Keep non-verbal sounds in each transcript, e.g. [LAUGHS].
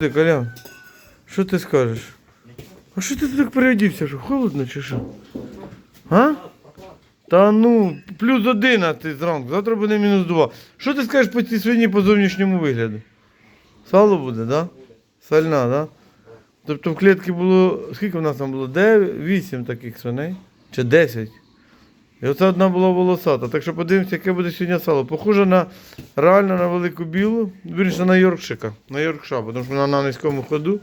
Ти, Колян, що ти скажеш? А що ти так переодівся? Що, холодно чи що? А? Та ну, плюс 11 зранку, завтра буде мінус 2. Що ти скажеш по цій свині по зовнішньому вигляду? Сало буде, так? Да? Сальна, так? Да? Тобто в клітці було. Скільки в нас там було? 9, 8 таких свиней? Чи 10? І оце одна була волосата. Так що подивимося, яке буде сьогодні сало. Похоже на реально на велику білу, вірніше на Йоркшика, на Йоркша, тому що вона на низькому ходу.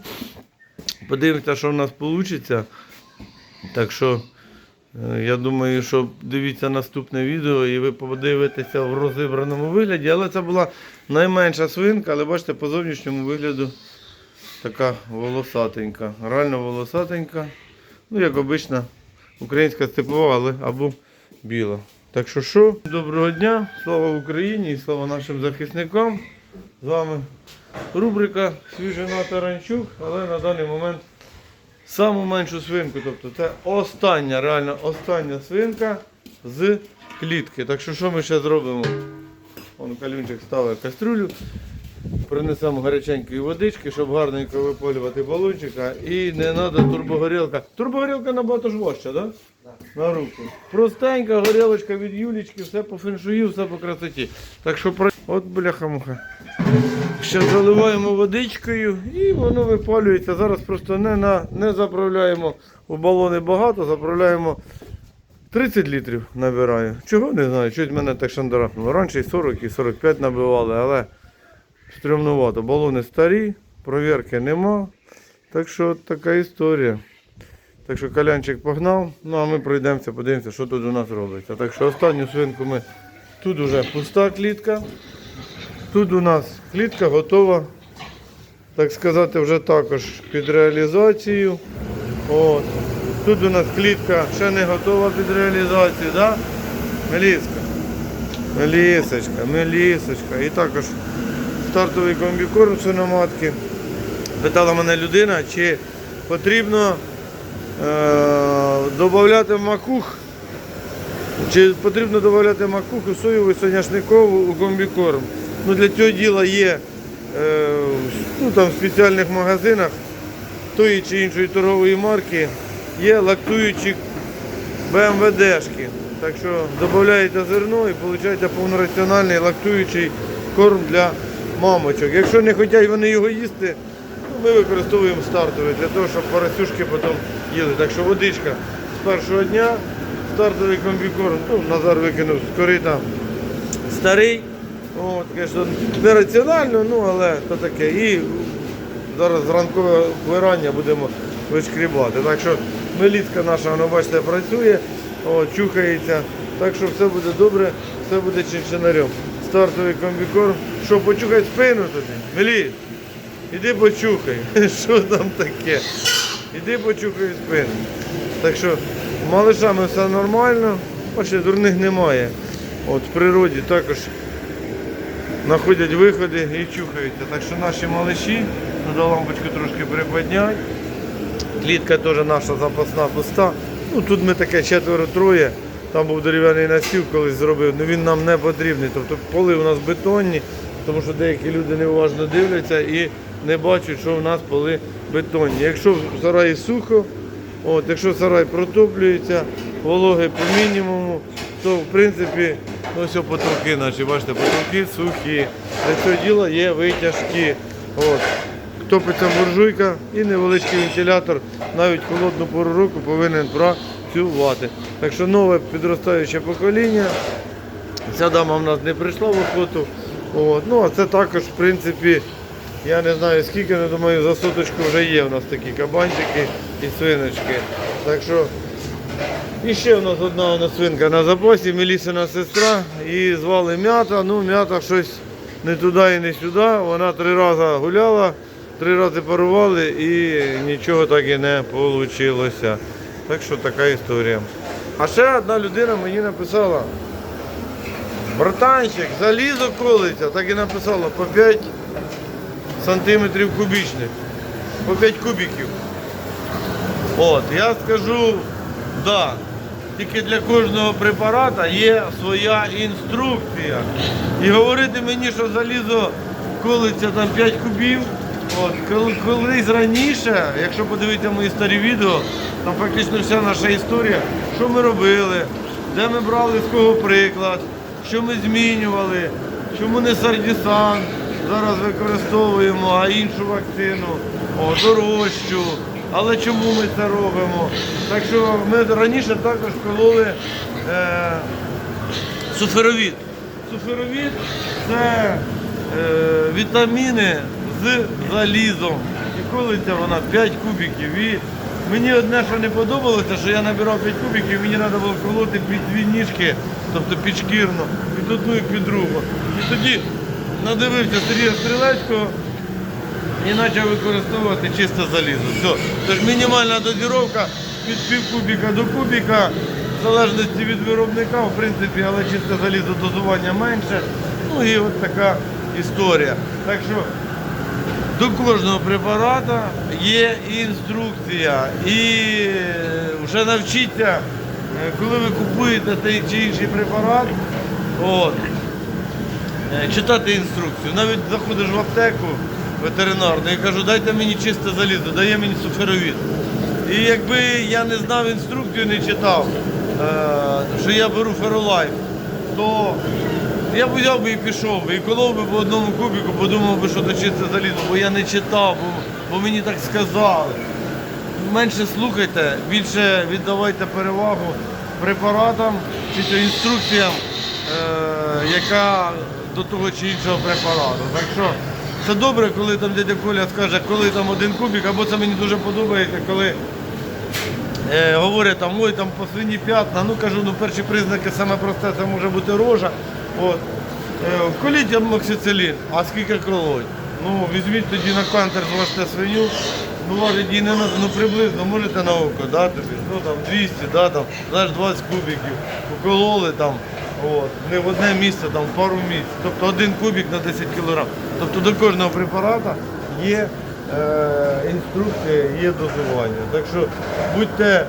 Подивимося, що в нас вийде. Так що е, я думаю, що дивіться наступне відео і ви подивитеся в розібраному вигляді. Але це була найменша свинка, але бачите, по зовнішньому вигляду така волосатенька. Реально волосатенька. Ну, як обична українська степова, але або біла. Так що що, доброго дня, слава Україні і слава нашим захисникам. З вами рубрика Свіжина Таранчук, але на даний момент саму меншу свинку. Тобто це остання, реально остання свинка з клітки. Так що що ми ще зробимо? Вон калюнчик ставить кастрюлю. Принесемо гаряченької водички, щоб гарненько виполювати балончика. І не треба турбогорілка. Турбогорілка набагато ж важча, так? Да? На руку. Простенька горілочка від Юлічки, все по феншую, все по красоті. Так що про- от бляха-муха. Ще заливаємо водичкою і воно випалюється. Зараз просто не, на, не заправляємо у балони багато, заправляємо 30 літрів набираю. Чого не знаю, щось мене так шандарахнуло. Раніше і 40, і 45 набивали, але стрімнувато. Балони старі, провірки нема. Так що така історія. Так що калянчик погнав, ну а ми пройдемося, подивимося, що тут у нас робиться. Так що останню свинку ми. Тут уже пуста клітка. Тут у нас клітка готова, так сказати, вже також під реалізацію. От. Тут у нас клітка ще не готова під реалізацію, да? Меліска. Мелісочка, мелісочка. І також стартовий комбікорм свиноматки. Питала мене людина, чи потрібно е, додати макух, чи потрібно додати макуху соєву і соняшникову у комбікорм. Ну, для цього діла є е, ну, там, в спеціальних магазинах тої чи іншої торгової марки є лактуючі БМВДшки. Так що додаєте зерно і отримуєте повнораціональний лактуючий корм для мамочок. Якщо не хочуть вони його їсти, ми використовуємо стартовий для того, щоб поросюшки потім їли. Так що водичка з першого дня, стартовий комбікорм, ну, Назар викинув з корита старий. От, звісно, нераціонально, ну але то таке. І зараз зранкове вирання будемо вишкрібати. Так що мелітка наша, воно бачите, працює, от, чухається. Так що все буде добре, все буде чинчинарем. Стартовий комбікорм. Що, почухай спину тобі? Меліт, іди почухай. [LAUGHS] Що там таке? Іди почухай спину. Так що малишами все нормально, бачите, дурних немає. От в природі також знаходять виходи і чухаються. Так що наші малиші, треба лампочку трошки приподняти. Клітка теж наша запасна пуста. Ну, тут ми таке четверо-троє. Там був дерев'яний настіл колись зробив, але він нам не потрібний. Тобто поли у нас бетонні, тому що деякі люди неуважно дивляться і не бачать, що у нас поли бетонні. Якщо в сараї сухо, от, якщо сарай протоплюється, вологи по мінімуму, то в принципі ну, ось потолки наші, бачите, потолки сухі. Для цього діла є витяжки. От. Топиться буржуйка і невеличкий вентилятор навіть холодну пору року повинен працювати. Так що нове підростаюче покоління. Ця дама в нас не прийшла в охоту. От. Ну, а це також, в принципі, я не знаю скільки, але думаю, за соточку вже є у нас такі кабанчики і свиночки. Так що і ще у нас одна у нас свинка на запасі, Мелісина сестра, її звали М'ята. Ну, м'ята щось не туди і не сюди. Вона три рази гуляла, три рази парували і нічого так і не вийшло. Так що така історія. А ще одна людина мені написала. Братанчик, залізо колиться, так і написала по 5 сантиметрів кубічних, по 5 кубиків. От, я скажу, да, тільки для кожного препарата є своя інструкція. І говорити мені, що залізо колиться там 5 кубів, От, колись раніше, якщо подивитися мої старі відео, там фактично вся наша історія, що ми робили, де ми брали з кого приклад, що ми змінювали, чому не сардісан зараз використовуємо, а іншу вакцину, о, дорожчу. Але чому ми це робимо? Так що ми раніше також кололи е, суферовід. Суферовід це е, вітаміни з залізом. І колиться вона 5 кубиків. І мені одне, що не подобалося, що я набирав 5 кубиків, мені треба було колоти під дві ніжки, тобто підшкірно, під одну і під другу. І тоді надивився Сергія Стрілецького і почав використовувати чисте залізо. Все. Тож мінімальна дозіровка від пів кубіка до кубіка, в залежності від виробника, в принципі, але чисте залізо дозування менше. Ну і от така історія. Так що до кожного препарата є інструкція. І вже навчіться, е, коли ви купуєте той чи інший препарат, от, е, читати інструкцію. Навіть заходиш в аптеку ветеринарну і кажу, дайте мені чисте залізо, дає мені суферовід. І якби я не знав інструкцію, не читав, е, що я беру феролайф, то я б взяв би і пішов і колов би по одному кубіку, подумав би, що це чисте залізо, бо я не читав, бо, бо мені так сказали. Менше слухайте, більше віддавайте перевагу препаратам чи інструкціям, е, яка до того чи іншого препарату. Так що це добре, коли там дядя Коля скаже, коли там один кубик, або це мені дуже подобається, коли е, говорять там, ой, там по свині п'ятна, ну кажу, ну перші признаки саме просте, це може бути рожа. От. Е, вколіть амоксицилін, а скільки колоть? Ну, візьміть тоді на кантер, зважте свиню, ну важить її не ну приблизно можете на око, да, тобі, ну там 200, да, там, знаєш, 20 кубиків, укололи там, от, не в одне місце, там, пару місць. Тобто один кубик на 10 кг. Тобто до кожного препарата є е, інструкція, є дозування. Так що будьте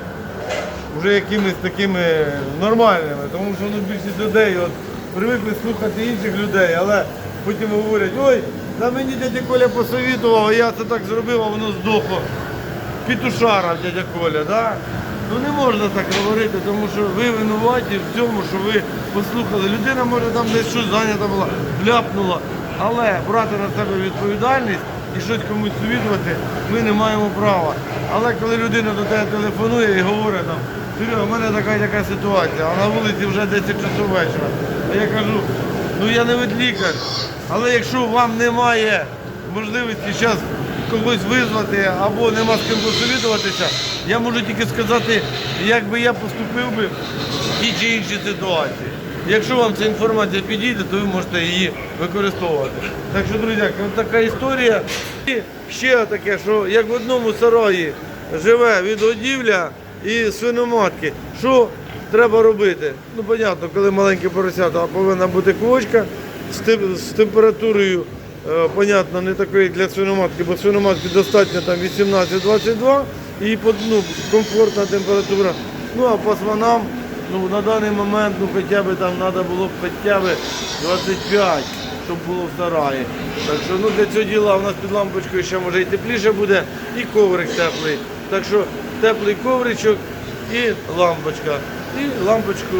вже якимись такими нормальними, тому що ну, більшість людей от, привикли слухати інших людей, але потім говорять, ой, та мені дядя Коля посовітував, а я це так зробив, а воно здохло. Пітушара дядя Коля, да? Ну не можна так говорити, тому що ви винуваті в цьому, що ви послухали. Людина може там десь щось зайнята була, вляпнула, але брати на себе відповідальність і щось комусь совітувати ми не маємо права. Але коли людина до тебе телефонує і говорить там, Серега, в мене така така ситуація, а на вулиці вже 10 часов вечора. А я кажу, ну я не ведлікар, але якщо вам немає можливості зараз когось визвати або нема з ким посовітуватися, я можу тільки сказати, як би я поступив би в тій чи іншій ситуації. Якщо вам ця інформація підійде, то ви можете її використовувати. Так що, друзі, така історія. І ще таке, що як в одному сараї живе відгодівля і свиноматки, що треба робити? Ну, понятно, коли маленьке поросята, повинна бути квочка з, тем- з температурою Е, понятно, не такої для свиноматки, бо свиноматки достатньо там 18-22 і ну, комфортна температура. Ну а по свинам ну, на даний момент ну, хоча б там треба було б хоча б 25, щоб було в сараї. Так що ну, для цього діла у нас під лампочкою ще може і тепліше буде, і коврик теплий. Так що теплий ковричок і лампочка. І лампочку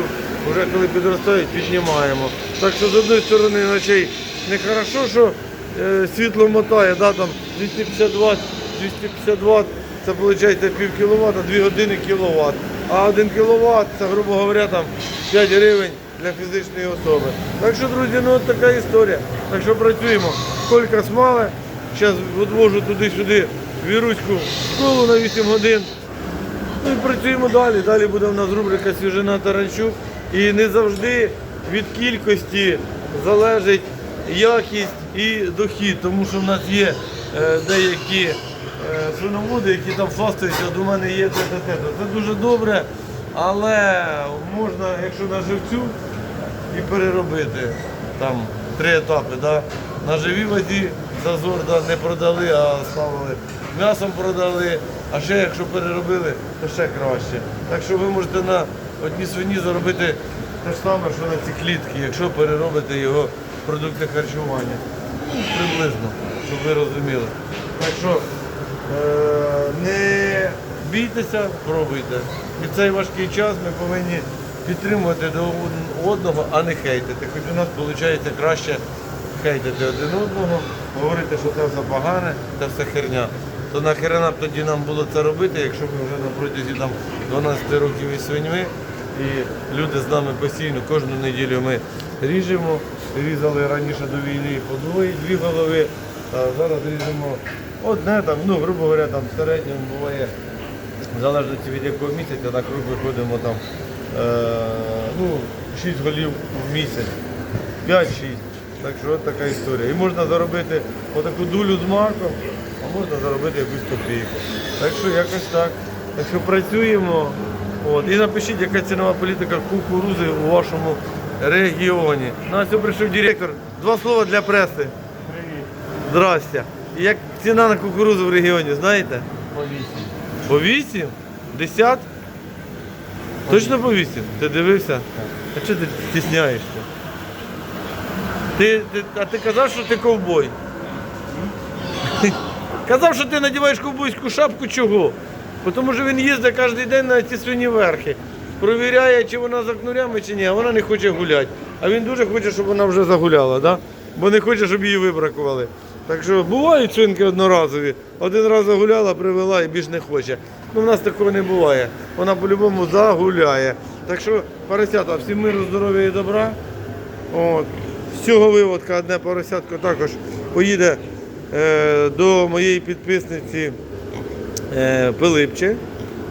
вже коли підростають, піднімаємо. Так що з одної сторони ночей не хорошо, що е, світло мотає, да, там 250 Вт, 250 Вт, це виходить пів кіловата, 2 години кіловат. А 1 кіловат, це, грубо говоря, там 5 гривень для фізичної особи. Так що, друзі, ну от така історія. Так що працюємо. Колька смали, зараз відвожу туди-сюди віруську в школу на 8 годин. Ну і працюємо далі. Далі буде в нас рубрика Свіжина Таранчук. І не завжди від кількості залежить якість і дохід, тому що в нас є е, деякі е, свиноводи, які там фастуються, до мене є те, те, те. Це дуже добре, але можна, якщо на живцю, і переробити там три етапи. Да? На живій вазі зазор да, не продали, а ставили м'ясом продали. А ще якщо переробили, то ще краще. Так що ви можете на одній свині заробити те ж саме, що на ці клітки, якщо переробите його продукти харчування. Ну, приблизно. щоб ви розуміли. Так що е, не бійтеся, пробуйте. І в цей важкий час ми повинні підтримувати до одного, а не хейтити. Хоч у нас виходить краще хейтити один одного, говорити, що це все погане, це все херня. То нахерена б тоді нам було це робити, якщо ми вже на протязі там, 12 років із свиньми, і люди з нами постійно кожну неділю ми ріжемо. Різали раніше до війни по двоє, дві голови, а зараз ріжемо одне, там, ну, грубо говоря, там в середньому буває, в залежності від якого місяця, на круг виходимо там, е, ну, 6 голів в місяць, 5-6. Так що от така історія. І можна заробити отаку дулю з маком, а можна заробити якусь копійку. Так що якось так. Так що працюємо. От. І напишіть, яка цінова політика кукурузи у вашому регіоні. На ось прийшов директор. Два слова для преси. Привіт. Здрастя. І Як ціна на кукурузу в регіоні, знаєте? По вісім. По 8? 10? Точно по 8? Ти дивився? А чого ти стісняєшся? Ти, ти, а ти казав, що ти ковбой? [LAUGHS] Казав, що ти надіваєш ковбойську шапку чого? Тому що він їздить кожен день на ці свині верхи. Провіряє, чи вона за кнурями, чи ні, а вона не хоче гуляти. А він дуже хоче, щоб вона вже загуляла, да? бо не хоче, щоб її вибракували. Так що бувають свинки одноразові. Один раз загуляла, привела і більш не хоче. Ну, в нас такого не буває. Вона по-любому загуляє. Так що, поросята, всім миру, здоров'я і добра. От. Цього виводка одне поросятко також поїде е, до моєї підписниці е, Пилипче.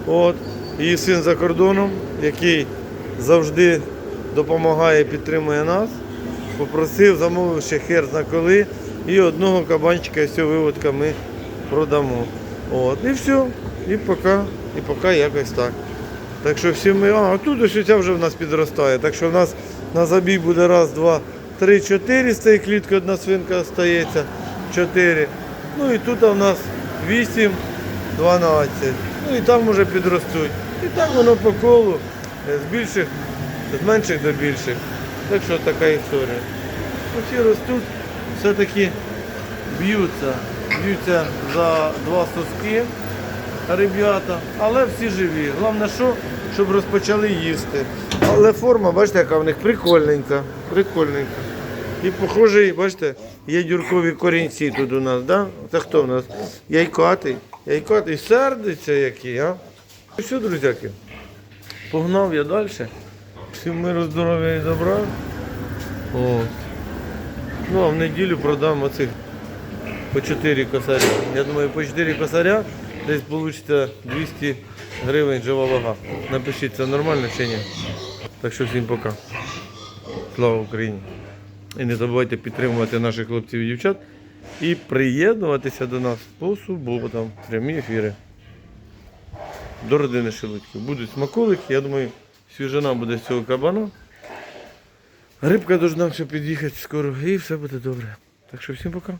От. Її син за кордоном, який завжди допомагає, підтримує нас. Попросив, замовив ще хер зна коли. І одного кабанчика і цього виводка ми продамо. От. І все. І поки, і поки якось так. Так що всі ми. А, тут ось ця вже в нас підростає. Так що в нас на забій буде раз, два, три, чотири з цієї клітки одна свинка остається. Чотири. Ну і тут у нас вісім, дванадцять. Ну і там вже підростуть. І так воно по колу е, з більших, з менших до більших. Так що така історія. Всі ростуть, все-таки б'ються, б'ються за два соски ребята, але всі живі. Головне, що, щоб розпочали їсти. Але форма, бачите, яка в них прикольненька. Прикольненька. І похожий, бачите, є дюркові корінці тут у нас, да? Це хто в нас? Яйкатий. Яйкатий сердиться який, а? Ну Все, друзяки, погнав я далі. Всім миру, здоров'я і добра. От. Ну, а в неділю продам оцих по 4 косаря. Я думаю, по 4 косаря десь вийде 200 гривень жива вага. Напишіть, це нормально чи ні? Так що всім пока. Слава Україні! І не забувайте підтримувати наших хлопців і дівчат і приєднуватися до нас по суботам. Прямі ефіри. До родини Шелудьків. Будуть смаколики, я думаю, свіжина буде з цього кабана. Рибка должна ще під'їхати скоро і все буде добре. Так що всім пока.